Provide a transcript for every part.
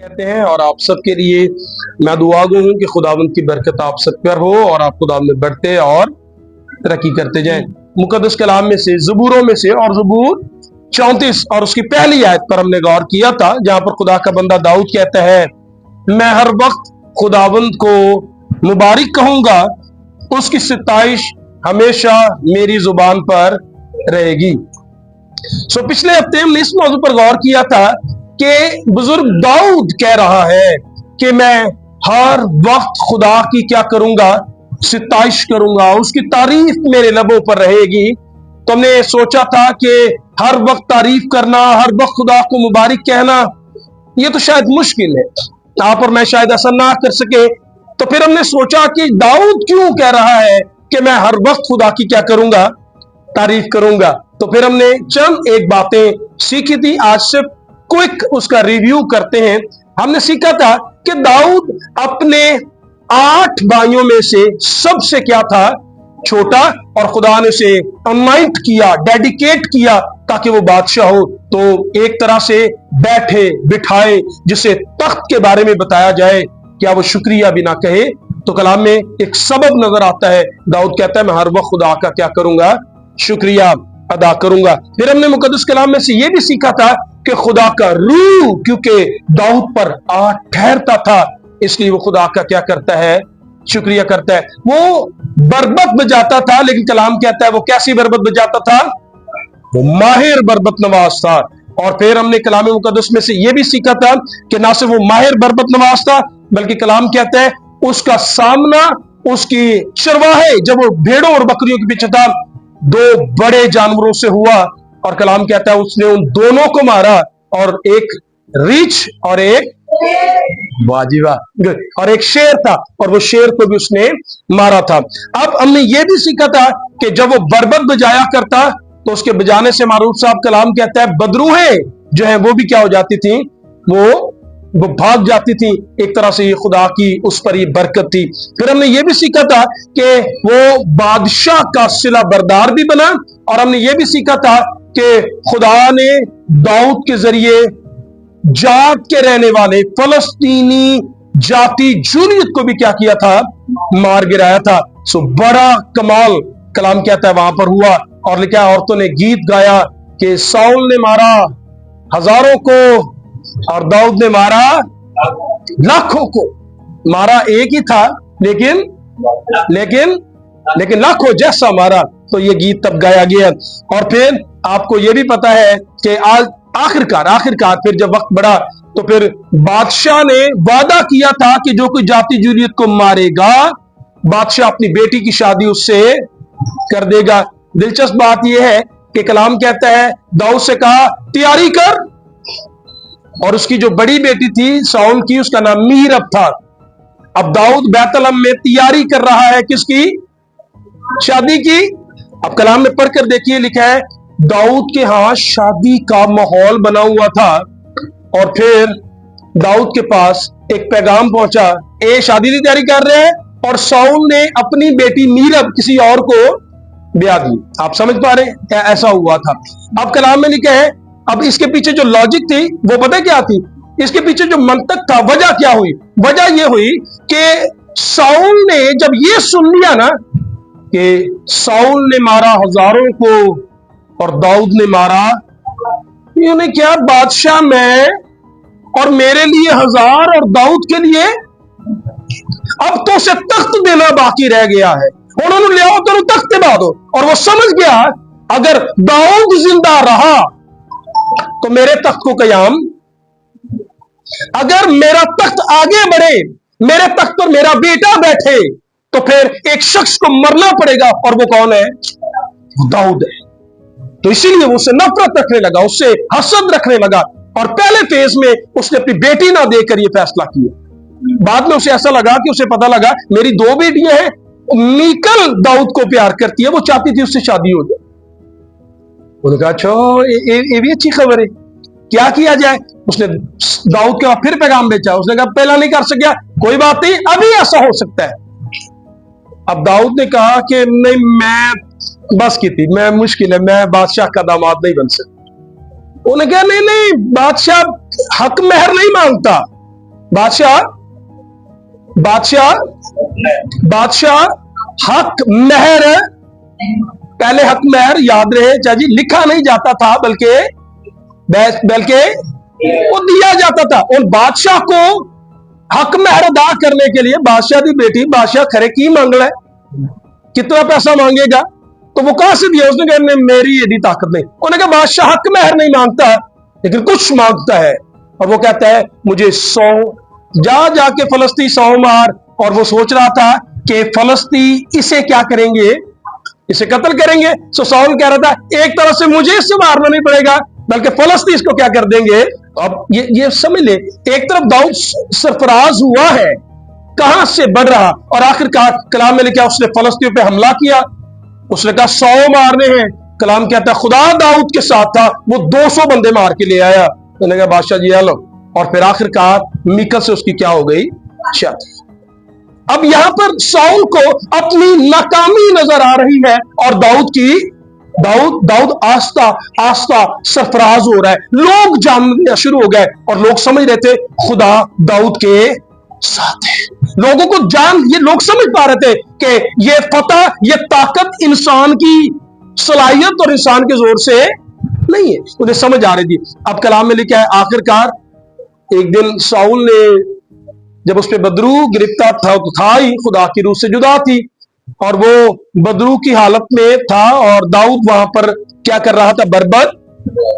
کہتے ہیں اور آپ سب کے لیے میں دعا گو ہوں کہ خداون کی برکت آپ سب پر ہو اور آپ خدا میں بڑھتے اور ترقی کرتے جائیں۔ مقدس کلام میں سے زبوروں میں سے اور زبور چونتیس اور اس کی پہلی آیت پر ہم نے غور کیا تھا جہاں پر خدا کا بندہ داؤد کہتا ہے میں ہر وقت خداوند کو مبارک کہوں گا اس کی ستائش ہمیشہ میری زبان پر رہے گی۔ سو so, پچھلے ہفتے ہم نے اس موضوع پر غور کیا تھا کہ بزرگ داؤد کہہ رہا ہے کہ میں ہر وقت خدا کی کیا کروں گا؟ ستائش کروں گا۔ اس کی تعریف میرے لبوں پر رہے گی۔ تو ہم نے سوچا تھا کہ ہر وقت تعریف کرنا، ہر وقت خدا کو مبارک کہنا، یہ تو شاید مشکل ہے۔ آپ اور میں شاید ایسا نہ کر سکے۔ تو پھر ہم نے سوچا کہ داؤد کیوں کہہ رہا ہے کہ میں ہر وقت خدا کی کیا کروں گا؟ تعریف کروں گا۔ تو پھر ہم نے چند ایک باتیں سیکھی تھی۔ آج سے کوئک اس کا ریویو کرتے ہیں۔ ہم نے سیکھا تھا کہ داؤد اپنے آٹھ بھائیوں میں سے سب سے کیا تھا؟ چھوٹا اور خدا نے اسے انائٹ کیا ڈیڈیکیٹ کیا تاکہ وہ بادشاہ ہو۔ تو ایک طرح سے بیٹھے، بٹھائے، جسے تخت کے بارے میں بتایا جائے، کیا وہ شکریہ بھی نہ کہے؟ تو کلام میں ایک سبب نظر آتا ہے۔ داؤد کہتا ہے، میں ہر وقت خدا کا کیا کروں گا؟ شکریہ۔ ادا کروں گا پھر ہم نے مقدس کلام میں سے یہ بھی سیکھا تھا کہ خدا کا روح کیونکہ داؤد پر آ ٹھہرتا تھا، اس لیے وہ خدا کا کیا کرتا ہے؟ شکریہ کرتا ہے۔ وہ بربت بجاتا تھا، لیکن کلام کہتا ہے وہ کیسی بربت بجاتا تھا؟ وہ ماہر بربت نواز تھا۔ اور پھر ہم نے کلام مقدس میں سے یہ بھی سیکھا تھا کہ نہ صرف وہ ماہر بربت نواز تھا، بلکہ کلام کہتا ہے اس کا سامنا، اس کی شرواہے جب وہ بھیڑوں اور بکریوں کے پیچھے تھا دو بڑے جانوروں سے ہوا اور کلام کہتا ہے اس نے ان دونوں کو مارا اور ایک ریچ اور ایک واجوا اور ایک شیر تھا اور وہ شیر کو بھی اس نے مارا تھا۔ اب ہم نے یہ بھی سیکھا تھا کہ جب وہ بربت بجایا کرتا تو اس کے بجانے سے معروف صاحب کلام کہتا ہے بدروہیں جو ہیں وہ بھی کیا ہو جاتی تھیں؟ وہ وہ بھاگ جاتی تھی، ایک طرح سے یہ خدا کی اس پر یہ برکت تھی۔ پھر ہم نے یہ بھی سیکھا تھا کہ وہ بادشاہ کا سلا بردار بھی بنا اور ہم نے یہ بھی سیکھا تھا کہ خدا نے دعوت کے ذریعے جات کے رہنے والے فلسطینی جاتی جونیت کو بھی کیا کیا تھا؟ مار گرایا تھا۔ سو بڑا کمال کلام کہتا ہے وہاں پر ہوا اور لکھا عورتوں نے گیت گایا کہ ساؤل نے مارا، ہزاروں کو اور داؤد نے مارا لاکھوں کو۔ مارا ایک ہی تھا، لیکن لیکن لیکن لاکھوں جیسا مارا۔ تو یہ گیت تب گایا گیا۔ اور پھر آپ کو یہ بھی پتا ہے کہ آج آخر کار آخر کار پھر جب وقت بڑا تو پھر بادشاہ نے وعدہ کیا تھا کہ جو کوئی جاتی جولیت کو مارے گا، بادشاہ اپنی بیٹی کی شادی اس سے کر دے گا۔ دلچسپ بات یہ ہے کہ کلام کہتا ہے، داؤد سے کہا، تیاری کر۔ اور اس کی جو بڑی بیٹی تھی ساؤل کی، اس کا نام میرب تھا اب داؤد بیتلم میں تیاری کر رہا ہے، کس کی؟ شادی کی۔ اب کلام میں پڑھ کر دیکھیے، لکھا ہے، داؤد کے ہاں شادی کا ماحول بنا ہوا تھا۔ اور پھر داؤد کے پاس ایک پیغام پہنچا، اے، شادی کی تیاری کر رہے ہیں؟ اور ساؤل نے اپنی بیٹی میرب کسی اور کو بیاہ دی۔ آپ سمجھ پا رہے ہیں؟ ایسا ہوا تھا۔ اب کلام میں لکھا ہے اب اس کے پیچھے جو لاجک تھی، وہ پتہ کیا تھی؟ اس کے پیچھے جو منطق تھا، وجہ کیا ہوئی؟ وجہ یہ ہوئی کہ ساؤل نے جب یہ سن لیا نا کہ ساؤل نے مارا ہزاروں کو اور داؤد نے مارا انہیں کیا بادشاہ میں اور میرے لیے ہزار اور داؤد کے لیے؟ اب تو اسے تخت دینا باقی رہ گیا ہے۔ انہوں نے لیا کرو، تخت دے دو اور وہ سمجھ گیا، اگر داؤد زندہ رہا تو میرے تخت کو قیام۔ اگر میرا تخت آگے بڑھے، میرے تخت پر میرا بیٹا بیٹھے، تو پھر ایک شخص کو مرنا پڑے گا اور وہ کون ہے؟ داؤد ہے۔ تو اسی لیے وہ اسے نفرت رکھنے لگا، اس سے حسد رکھنے لگا اور پہلے فیز میں اس نے اپنی بیٹی نہ دے کر یہ فیصلہ کیا۔ بعد میں اسے ایسا لگا کہ اسے پتا لگا، میری دو بیٹیاں ہیں نیکل داؤد کو پیار کرتی ہے، وہ چاہتی تھی اس سے شادی ہو جائے۔ انہوں نے کہا اچھا یہ بھی اچھی خبر ہے۔ کیا کیا جائے؟ اس نے داؤد کے پھر پیغام بیچا اس نے کہا، پہلا نہیں کر سکیا۔ کوئی بات نہیں، ابھی ایسا ہو سکتا ہے۔ اب داؤد نے کہا کہ نہیں، میں بس کی تھی۔ میں مشکل ہے، میں بادشاہ کا داماد نہیں بن سکتا۔ انہوں نے کہا، نہیں نہیں، بادشاہ حق مہر نہیں مانگتا بادشاہ بادشاہ بادشاہ حق مہر پہلے حق مہر یاد رہے۔ چاہ جی لکھا نہیں جاتا تھا، بلکہ بلکہ وہ دیا جاتا تھا۔ اور بادشاہ کو حق مہر ادا کرنے کے لیے بادشاہ دی بیٹی، بادشاہ کھڑے کی مانگ رہا ہے کتنا پیسہ مانگے گا؟ تو وہ کہاں سے دیا؟ اس نے کہا میری یہ طاقت نہیں۔ انہوں نے کہا، بادشاہ حق مہر نہیں مانگتا، لیکن کچھ مانگتا ہے۔ اور وہ کہتا ہے، مجھے سو، جا جا کے فلسطی سو مار۔ اور وہ سوچ رہا تھا کہ فلسطی اسے کیا کریں گے؟ اسے قتل کریں گے۔ سو سول کہہ رہا تھا، ایک طرف سے مجھے اس سے مارنا نہیں پڑے گا، بلکہ فلسطین اس کو کیا کر دیں گے؟ اب یہ یہ سمجھ لیں، ایک طرف داؤد سرفراز ہوا ہے، کہاں سے بڑھ رہا؟ اور آخر کہا کلام میں نے کیا اس نے فلسطین پہ حملہ کیا، اس نے کہا سو مارنے ہیں۔ کلام کہتا ہے، خدا داؤد کے ساتھ تھا، وہ دو سو بندے مار کے لے آیا۔ میں نے کہا، بادشاہ جی آلو اور پھر آخر کہا میکل سے اس کی کیا ہو گئی؟ شاید اب یہاں پر ساؤل کو اپنی ناکامی نظر آ رہی ہے اور داؤد کی داؤد داؤد آستہ آستہ سرفراز ہو رہا ہے۔ لوگ جاننا شروع ہو گئے اور لوگ سمجھ رہے تھے خدا داؤد کے ساتھ ہے۔ لوگوں کو جان یہ لوگ سمجھ پا رہے تھے کہ یہ فتح، یہ طاقت انسان کی صلاحیت اور انسان کے زور سے نہیں ہے۔ انہیں سمجھ آ رہی تھی۔ اب کلام میں لکھا ہے آخر کار ایک دن ساؤل نے جب اس پہ بدرو گرفتار تھا، تو تھا ہی خدا کی روح سے جدا تھی۔ اور وہ بدرو کی حالت میں تھا اور داؤد وہاں پر کیا کر رہا تھا؟ بربر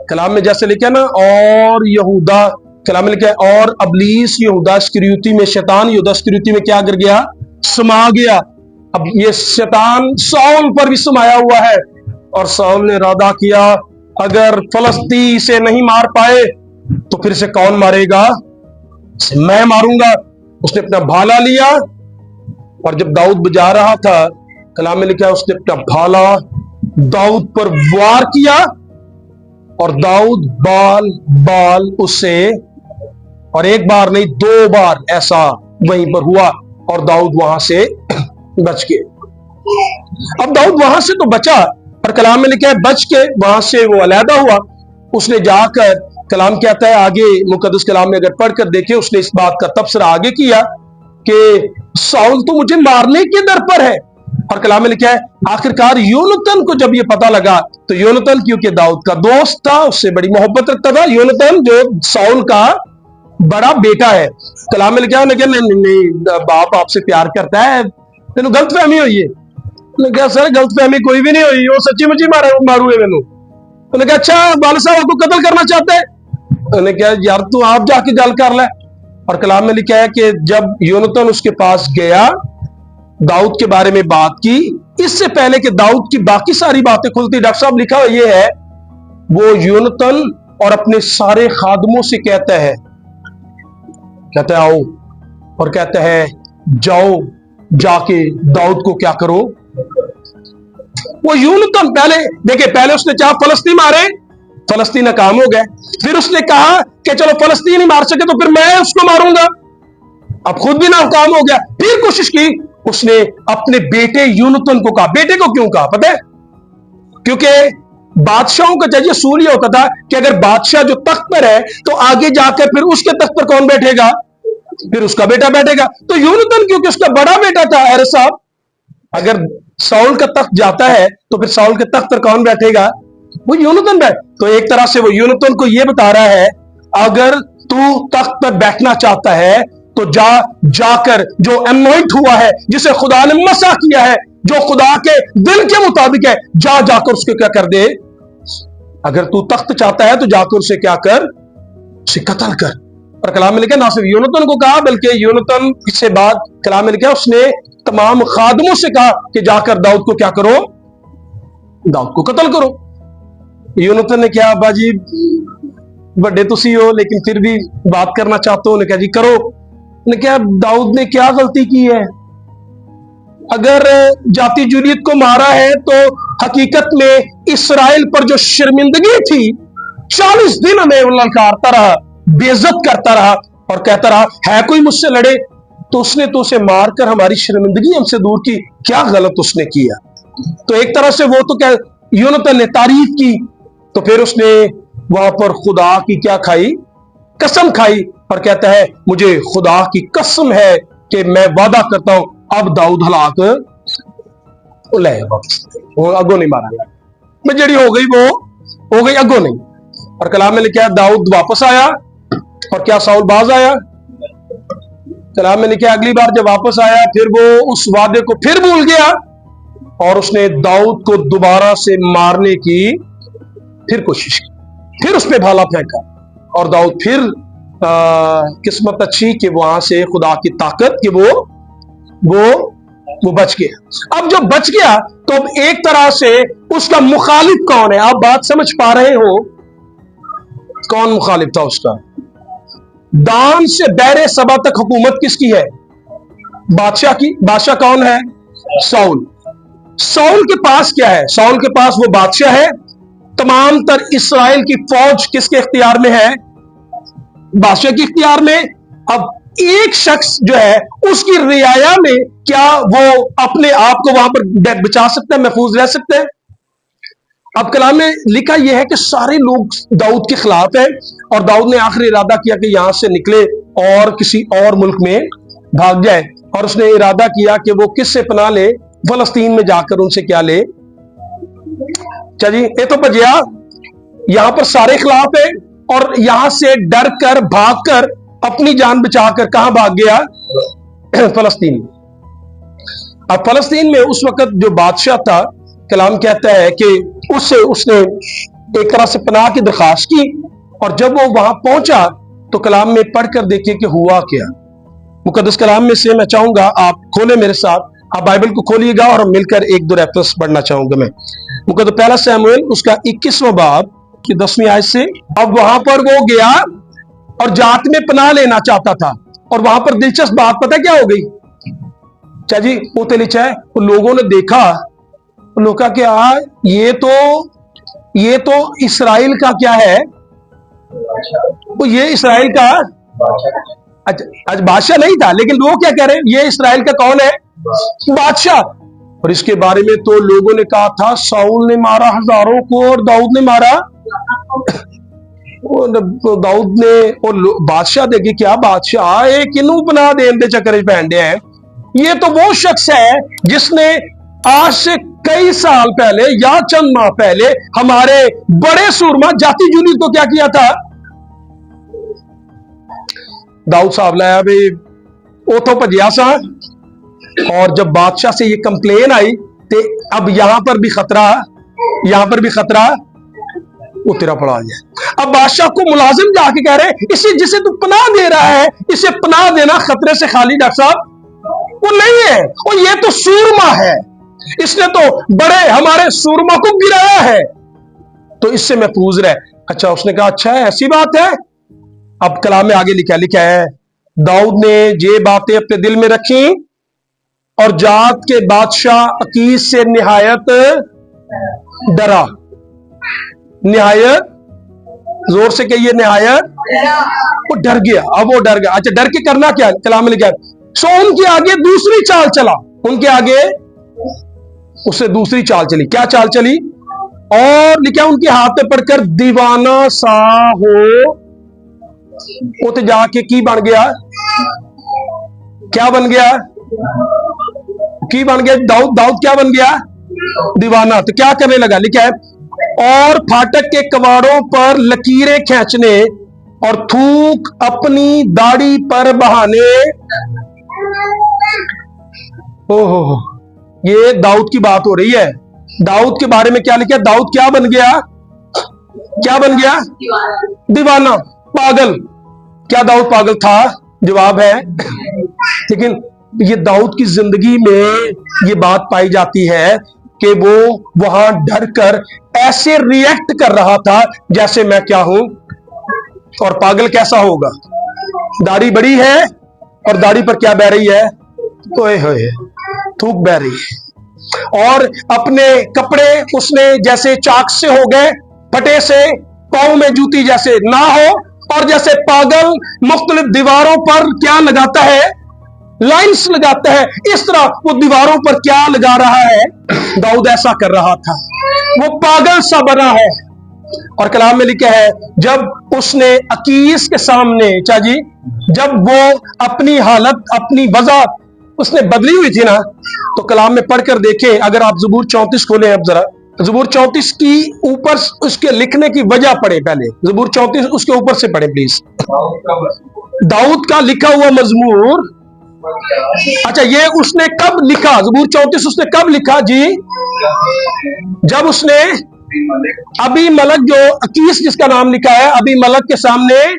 کلام میں جیسے لکھا نا، اور یہودا، کلام میں لکھا ہے، اور ابلیس یہودا اسکریوتی میں، شیطان یہودا اسکریوتی میں کیا کر گیا؟ سما گیا۔ اب یہ شیطان سول پر بھی سمایا ہوا ہے۔ اور سول نے ارادہ کیا، اگر فلسطی اسے نہیں مار پائے تو پھر اسے کون مارے گا؟ میں ماروں گا۔ اس نے اپنا بھالا لیا اور جب داؤد بجا رہا تھا، کلام میں لکھا اس نے اپنا بھالا داؤد پر وار کیا اور داؤد بال بال اسے اور ایک بار نہیں، دو بار ایسا وہیں پر ہوا اور داؤد وہاں سے بچ کے اب داؤد وہاں سے تو بچا، پر کلام میں لکھا ہے، بچ کے وہاں سے وہ علیحدہ ہوا۔ اس نے جا کر کلام کیا ہے؟ آگے مقدس کلام میں اگر پڑھ کر دیکھیں، اس نے اس بات کا تبصرہ آگے کیا کہ ساؤل تو مجھے مارنے کے در پر ہے۔ اور کلام میں لکھا ہے، آخرکار یونتن کو جب یہ پتہ لگا، تو یونتن کیونکہ داؤد کا دوست تھا، اس سے بڑی محبت رکھتا تھا۔ یونتن جو ساؤل کا بڑا بیٹا ہے۔ کلام میں لکھا نہیں باپ آپ سے پیار کرتا ہے۔ تینوں غلط فہمی ہوئی ہے۔ کہا، سر، غلط فہمی کوئی بھی نہیں ہوئی، وہ سچی مچی مارا مارو ہے میں نے کہا اچھا والد صاحب آپ کو قتل کرنا چاہتے ہیں انہیں کہا یار، تو آپ جا کے گل کر لے. اور کلام میں لکھا ہے کہ جب یونتن اس کے پاس گیا، داؤد کے بارے میں بات کی، اس سے پہلے کہ داؤد کی باقی ساری باتیں کھلتی، ڈاکٹر صاحب لکھا یہ ہے، وہ یونتن اور اپنے سارے خادموں سے کہتا ہے کہتا ہے، آؤ اور کہتا ہے، جاؤ، جا کے داؤد کو کیا کرو؟ وہ یونتن پہلے، دیکھیں، پہلے اس نے چاہا فلسطین مارے فلسطین ناکام ہو گئے پھر اس نے کہا کہ چلو فلسطین ہی مار سکے تو پھر میں اس کو ماروں گا۔ اب خود بھی ناکام ہو گیا۔ پھر کوشش کی۔ اس نے اپنے بیٹے یونتن کو کہا۔ بیٹے کو کیوں کہا؟ پتہ ہے؟ کیونکہ بادشاہوں کا جج اصول یہ ہوتا تھا کہ اگر بادشاہ جو تخت پر ہے تو آگے جا کر پھر اس کے تخت پر کون بیٹھے گا؟ پھر اس کا بیٹا بیٹھے گا۔ تو یونتن کیونکہ اس کا بڑا بیٹا تھا ایرس صاحب، اگر ساؤل کا تخت جاتا ہے تو پھر ساؤل کے تخت پر کون بیٹھے گا؟ وہ یونتن بیٹھ تو ایک طرح سے وہ یونتن کو یہ بتا رہا ہے، اگر تو تخت پر بیٹھنا چاہتا ہے، تو جا جا کر جو انوائٹ ہوا ہے، جسے خدا نے مسا کیا ہے، جو خدا کے دل کے مطابق ہے، جا جا کر اس کو کیا کر دے۔ اگر تو تخت چاہتا ہے، تو جا کر اسے کیا کر، اسے قتل کر۔ اور کلام میں لکھا نہ صرف یونتن کو کہا، بلکہ یونتن اس سے بعد کلام میں لکھا اس نے تمام خادموں سے کہا کہ جا کر داؤد کو کیا کرو؟ داؤد کو قتل کرو۔ ਯੂਨਤਨ ਨੇ ਕਿਹਾ، ਅੱਬਾ ਜੀ، ਵੱਡੇ ਤੁਸੀਂ ہو لیکن پھر بھی بات کرنا ਚਾਹਤੇ ਹੋ। ਨੇ ਕਿਹਾ، ਜੀ، ਕਰੋ। نے کہا داؤد نے کیا غلطی کی ہے اگر جاتی جولیت کو مارا ہے تو حقیقت میں اسرائیل پر جو شرمندگی تھی چالیس دن ہمیں للکارتا رہا بےزت کرتا رہا اور کہتا رہا ہے کوئی مجھ سے لڑے تو اس نے تو اسے مار کر ہماری شرمندگی ہم سے دور کی کیا غلط اس نے کیا تو ایک طرح سے وہ تو کیا یونتن نے تعریف کی تو پھر اس نے وہاں پر خدا کی کیا کھائی؟ قسم کھائی۔ اور کہتا ہے، مجھے خدا کی قسم ہے کہ میں وعدہ کرتا ہوں، اب داؤد ہلاک لے وہ اگو نہیں مارا۔ گیا میں جڑی ہو گئی، وہ ہو گئی اگو نہیں۔ اور کلام میں لکھا داؤد واپس آیا۔ اور کیا ساؤل باز آیا؟ کلام میں نے کیا اگلی بار جب واپس آیا، پھر وہ اس وعدے کو پھر بھول گیا۔ اور اس نے داؤد کو دوبارہ سے مارنے کی پھر کوشش کی۔ پھر اس پہ بھالا پھینکا اور داؤد پھر قسمت اچھی کہ وہاں سے خدا کی طاقت کہ وہ وہ وہ بچ گیا۔ اب جو بچ گیا، تو اب ایک طرح سے اس کا مخالف کون ہے؟ آپ بات سمجھ پا رہے ہو؟ کون مخالف تھا اس کا؟ دان سے بیر سبا تک حکومت کس کی ہے؟ بادشاہ کی۔ بادشاہ کون ہے؟ سول سول کے پاس کیا ہے؟ سول کے پاس وہ بادشاہ ہے۔ تمام تر اسرائیل کی فوج کس کے اختیار میں ہے؟ بادشاہ کے اختیار میں۔ اب ایک شخص جو ہے، اس کی رعایا میں کیا وہ اپنے آپ کو وہاں پر بچا سکتا ہے، محفوظ رہ سکتے ہیں اب کلام میں لکھا یہ ہے کہ سارے لوگ داؤد کے خلاف ہیں اور داؤد نے آخری ارادہ کیا کہ یہاں سے نکلے اور کسی اور ملک میں بھاگ جائے اور اس نے ارادہ کیا کہ وہ کس سے پناہ لے؟ فلسطین میں جا کر ان سے کیا لے؟ چلیے یہ تو بجیا، یہاں پر سارے خلاف ہیں اور یہاں سے ڈر کر، بھاگ کر، اپنی جان بچا کر کہاں بھاگ گیا؟ فلسطین اب فلسطین میں اس وقت جو بادشاہ تھا، کلام کہتا ہے کہ اس سے اس نے ایک طرح سے پناہ کی درخواست کی اور جب وہ وہاں پہنچا تو کلام میں پڑھ کر دیکھے کہ ہوا کیا۔ مقدس کلام میں سے میں چاہوں گا آپ کھولے میرے ساتھ، آپ بائبل کو کھولیے گا اور ہم مل کر ایک دو ریفرنس پڑھنا چاہوں گا میں۔ مقدس پہلا سیموئل اس کا اکیسواں باب کی دسویں آیت سے، اب وہاں پر وہ گیا اور جات میں پناہ لینا چاہتا تھا اور وہاں پر دلچسپ بات پتہ کیا ہو گئی؟ چا جی وہ تلچا ہے لوگوں نے دیکھا لوگ کہا کہ آ یہ تو یہ تو اسرائیل کا کیا ہے؟ یہ اسرائیل کا اچھا بادشاہ نہیں تھا، لیکن لوگ کیا کہہ رہے ہیں؟ یہ اسرائیل کا کون ہے؟ بادشاہ۔ اور اس کے بارے میں تو لوگوں نے کہا تھا، ساؤل نے مارا، ہزاروں کو اور داؤد نے مارا۔ داؤد نے اور بادشاہ دیکھے کیا بادشاہ کنو بنا دے چکر پہن ہیں۔ یہ تو وہ شخص ہے جس نے آج سے کئی سال پہلے یا چند ماہ پہلے ہمارے بڑے سورما جاتی جونی تو کیا کیا تھا؟ داؤد صاحب لایا بھائی اوتھو پجیا سا۔ اور جب بادشاہ سے یہ کمپلین آئی تو اب یہاں پر بھی خطرہ یہاں پر بھی خطرہ وہ تیرا پڑا جائے اب بادشاہ کو ملازم جا کے کہہ رہے اسے جسے تو پناہ دے رہا ہے، اسے پناہ دینا خطرے سے خالی، ڈاکٹر صاحب، وہ نہیں ہے۔ وہ یہ تو سورما ہے۔ اس نے تو بڑے ہمارے سورما کو گرایا ہے۔ تو اس سے محفوظ رہے اچھا اس نے کہا اچھا ہے ایسی بات ہے۔ اب کلام میں آگے لکھا لکھا ہے، داؤد نے یہ باتیں اپنے دل میں رکھی اور جات کے بادشاہ عقیس سے نہایت ڈرا۔ نہایت؟ زور سے کہیے نہایت؟ وہ ڈر گیا۔ اب وہ ڈر گیا۔ اچھا ڈر کے کرنا کیا کلام میں لکھا سو ان کے آگے دوسری چال چلا۔ ان کے آگے اس سے دوسری چال چلی۔ کیا چال چلی؟ اور لکھا ان کے ہاتھ پہ پڑھ کر دیوانہ سا ہو۔ ات جا کے کی بن گیا؟ کیا بن گیا؟ کی بن گیا؟ داؤد داؤد کیا بن گیا؟ دیوانہ۔ تو کیا کرنے لگا؟ لکھا ہے، اور پھاٹک کے کواڑوں پر لکیریں کھینچنے اور تھوک اپنی داڑھی پر بہانے۔ او ہو یہ داؤد کی بات ہو رہی ہے۔ داؤد کے بارے میں کیا لکھا داؤد کیا بن گیا؟ کیا بن گیا؟ دیوانہ۔ پاگل۔ کیا داؤد پاگل تھا؟ جواب ہے۔ لیکن یہ داؤد کی زندگی میں یہ بات پائی جاتی ہے کہ وہ وہاں ڈر کر ایسے ریئیکٹ کر رہا تھا جیسے میں کیا ہوں۔ اور پاگل کیسا ہوگا؟ داڑھی بڑی ہے اور داڑھی پر کیا بہ رہی ہے؟ ہوئے، تھوک بہ رہی ہے۔ اور اپنے کپڑے اس نے جیسے چاک سے ہو گئے، پھٹے سے، پاؤں میں جوتی جیسے نہ ہو، اور جیسے پاگل مختلف دیواروں پر کیا لگاتا ہے؟ لائنس لگاتا ہے۔ اس طرح وہ دیواروں پر کیا لگا رہا ہے؟ داؤد ایسا کر رہا تھا۔ وہ پاگل سا بنا ہے۔ اور کلام میں لکھا ہے، جب اس نے عکیس کے سامنے، چا جی جب وہ اپنی حالت، اپنی وضع اس نے بدلی ہوئی تھی نا، تو کلام میں پڑھ کر دیکھیں، اگر آپ زبور چونتیس کھولیں اب ذرا۔ زبور چونتیس کی اوپر اس کے لکھنے کی وجہ پڑھے پہلے۔ زبور چونتیس اس کے اوپر سے پڑھے پلیز داؤد کا لکھا ہوا مضمور اچھا یہ اس نے کب لکھا؟ زبور چونتیس، اس نے کب لکھا؟ جی۔ جب اس نے ابھی ملک جو اکیس، جس کا نام لکھا ہے، ابھی ملک کے سامنے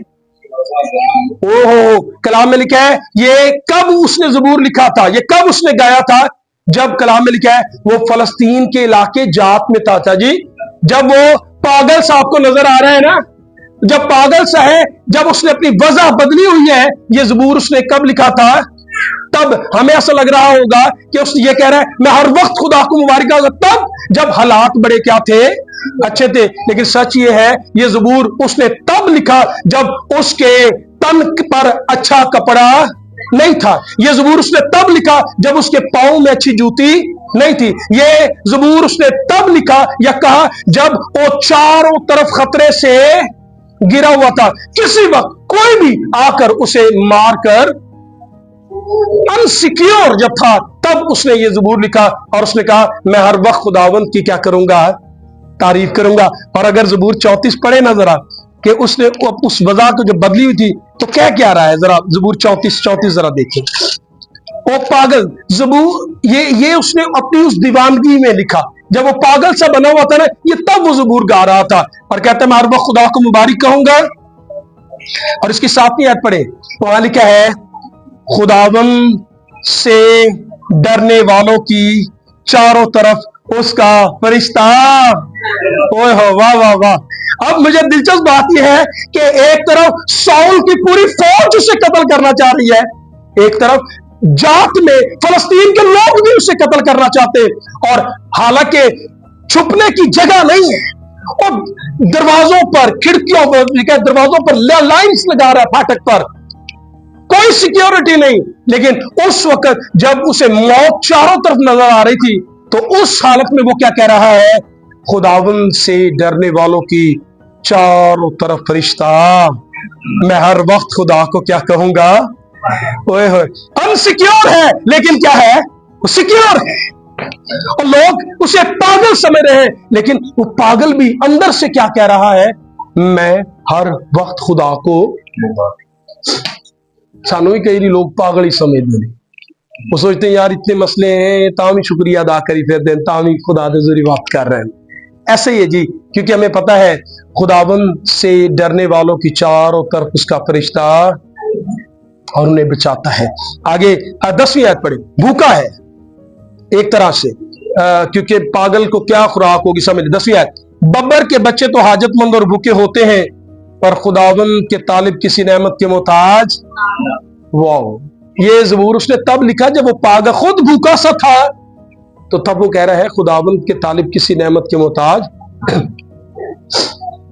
او ہو، کلام میں لکھا ہے، یہ کب اس نے زبور لکھا تھا؟ یہ کب اس نے گایا تھا؟ جب کلام میں لکھا ہے، وہ فلسطین کے علاقے جات میں تھا تھا جی۔ جب وہ پاگل صاحب کو نظر آ رہا ہے نا، جب پاگل سا ہے، جب اس نے اپنی وضع بدلی ہوئی ہے، یہ زبور اس نے کب لکھا تھا؟ تب ہمیں ایسا لگ رہا ہوگا کہ اس یہ کہہ رہا ہے، میں ہر وقت خدا کو مبارک ہوگا تب جب حالات بڑے کیا تھے؟ اچھے تھے۔ لیکن سچ یہ ہے، یہ زبور اس نے تب لکھا جب اس کے تن پر اچھا کپڑا نہیں تھا۔ یہ زبور اس نے تب لکھا جب اس کے پاؤں میں اچھی جوتی نہیں تھی۔ یہ زبور اس نے تب لکھا یا کہا جب وہ چاروں طرف خطرے سے گرا ہوا تھا۔ کسی وقت کوئی بھی آ کر اسے مار کر انسیکیور جب تھا، تب اس نے یہ زبور لکھا اور اس نے کہا، میں ہر وقت خداوند کی کیا کروں گا؟ تعریف کروں گا۔ اور اگر زبور چوتیس پڑھے نا ذرا، کہ اس نے اس وضع کو جو بدلی ہوئی تھی، تو کیا کیا رہا ہے؟ ذرا زبور چوتیس چوتیس ذرا دیکھیں۔ وہ پاگل زبور یہ یہ اس نے اپنی اس دیوانگی میں لکھا۔ جب وہ پاگل سا بنا ہوا تھا نا، یہ تب وہ زبور گا رہا تھا۔ اور کہتا ہے، میں ہر وقت خدا کو مبارک کہوں گا۔ اور اس کی ساتویں یاد پڑھے وہاں لکھا ہے خداون سے ڈرنے والوں کی چاروں طرف اس کا فرشتہ۔ اوہ واہ واہ واہ۔ اب مجھے دلچسپ بات یہ ہے کہ ایک طرف ساؤل کی پوری فوج اسے قتل کرنا چاہ رہی ہے، ایک طرف جات میں فلسطین کے لوگ بھی اسے قتل کرنا چاہتے اور حالانکہ چھپنے کی جگہ نہیں ہے۔ اور دروازوں پر، کھڑکیوں پر، دروازوں پر لائنز لگا رہا ہے پھاٹک پر۔ کوئی سیکیورٹی نہیں۔ لیکن اس وقت جب اسے موت چاروں طرف نظر آ رہی تھی، تو اس حالت میں وہ کیا کہہ رہا ہے؟ خداون سے ڈرنے والوں کی چاروں طرف فرشتہ، میں ہر وقت خدا کو کیا کہوں گا؟ انسیکیور ہے، لیکن کیا ہے؟ وہ سیکیور ہے۔ اور لوگ اسے پاگل سمجھ رہے ہیں، لیکن وہ پاگل بھی اندر سے کیا کہہ رہا ہے؟ میں ہر وقت خدا کو سانو ہی کئی لوگ پاگل ہی سمجھتے ہیں۔ وہ سوچتے ہیں، یار اتنے مسئلے ہیں تاہم ہی شکریہ ادا کری پھر دیں تاہم ہی خدا دے ذریعے وقت کر رہے ہیں۔ ایسے ہی ہے جی کیونکہ ہمیں پتا ہے، خداون سے ڈرنے والوں کی چاروں طرف اس کا فرشتہ اور انہیں بچاتا ہے۔ آگے دسویں آیت پڑھے بھوکا ہے، ایک طرح سے۔ کیونکہ پاگل کو کیا خوراک ہوگی، سمجھ، دسویں آیت۔ ببر کے بچے تو حاجت مند اور بھوکے ہوتے ہیں۔ پر خداون کے طالب کسی نعمت کے محتاج واو۔ یہ زبور اس نے تب لکھا جب وہ پاگا خود بھوکا سا تھا۔ تو تب وہ کہہ رہا ہے، خداون کے طالب کسی نعمت کے محتاج۔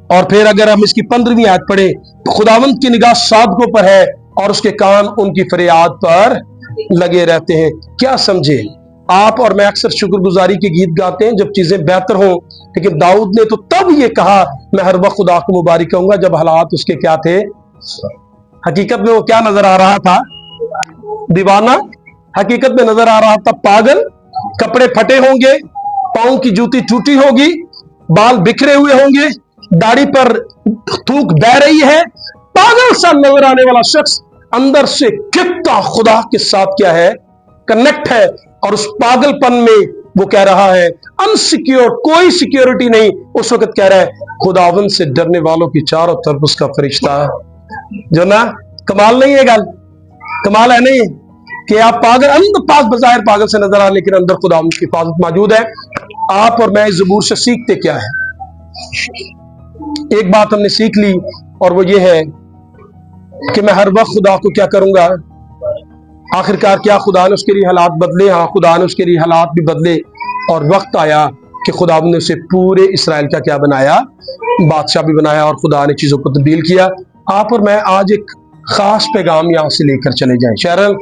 اور پھر اگر ہم اس کی پندرہویں آیت پڑھے تو خداون کی نگاہ صادقوں پر ہے اور اس کے کان ان کی فریاد پر لگے رہتے ہیں۔ کیا سمجھے؟ آپ اور میں اکثر شکر گزاری کے گیت گاتے ہیں جب چیزیں بہتر ہوں۔ لیکن داؤد نے تو تب یہ کہا، میں ہر وقت خدا کو مبارک کہوں گا جب حالات اس کے کیا تھے۔ حقیقت میں وہ کیا نظر آ رہا تھا؟ دیوانہ، حقیقت میں نظر آ رہا تھا پاگل، کپڑے پھٹے ہوں گے، پاؤں کی جوتی ٹوٹی ہوگی، بال بکھرے ہوئے ہوں گے، داڑھی پر تھوک بہ رہی ہے۔ پاگل سا نظر آنے والا شخص اندر سے کتنا خدا کے ساتھ کیا ہے؟ کنیکٹ ہے۔ اور اس پاگل پن میں وہ کہہ رہا ہے انسیکیور کوئی سیکیورٹی نہیں۔ اس وقت کہہ رہا ہے خداون سے ڈرنے والوں کی چاروں طرف اس کا فرشتہ جو نا، کمال نہیں ہے گل؟ کمال ہے نہیں کہ آپ پاگل اندر پاک، بظاہر پاگل سے نظر آ لیکن اندر خدا کی حفاظت موجود ہے۔ آپ اور میں اس زبور سے سیکھتے کیا ہے ایک بات ہم نے سیکھ لی اور وہ یہ ہے کہ میں ہر وقت خدا کو کیا کروں گا؟ آخر کار کیا خدا نے اس کے لیے حالات بدلے؟ ہاں خدا نے اس کے لیے حالات بھی بدلے اور وقت آیا کہ خدا نے اسے پورے اسرائیل کا کیا بنایا؟ بادشاہ بھی بنایا اور خدا نے چیزوں کو تبدیل کیا۔ آپ اور میں آج ایک خاص پیغام یہاں سے لے کر چلے جائیں۔ شہرل،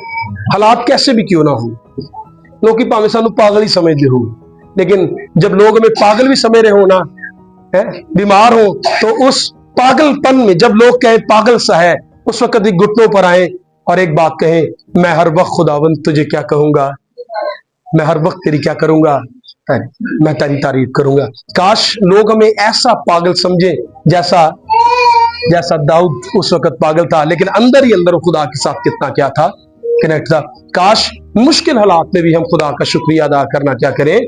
حالات کیسے بھی کیوں نہ ہوں؟ لوگ کی پاوے سانو پاگل ہی سمجھتے ہو لیکن جب لوگ ہمیں پاگل بھی سمجھ رہے ہو نا بیمار ہو تو اس پاگل پن میں جب لوگ کہیں پاگل سا ہے، اس وقت ہی گھٹنوں پر آئیں۔ اور ایک بات کہیں میں ہر وقت خداوند تجھے کیا کہوں گا؟ میں ہر وقت تیری کیا کروں گا؟ میں تیری تعریف کروں گا۔ کاش لوگ ہمیں ایسا پاگل سمجھیں جیسا جیسا داؤد اس وقت پاگل تھا، لیکن اندر ہی اندر خدا کے ساتھ کتنا کیا تھا کنیکٹ تھا۔ کاش مشکل حالات میں بھی ہم خدا کا شکریہ ادا کرنا کیا کریں۔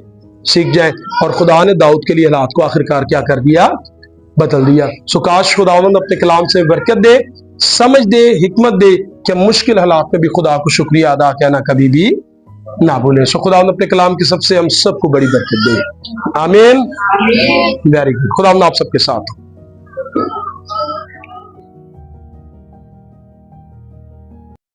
سیکھ جائیں اور خدا نے داؤد کے لیے حالات کو آخر کار کیا کر دیا، بدل دیا۔ سو کاش خداوند اپنے کلام سے برکت دے، سمجھ دے، حکمت دے۔ کہ مشکل حالات میں بھی خدا کو شکریہ ادا کہنا کبھی بھی نہ بھولیں۔ سو خدا اپنے کلام کی سب سے ہم سب کو بڑی برکت دے۔ آمین۔ ویری گڈ خدا آپ سب کے ساتھ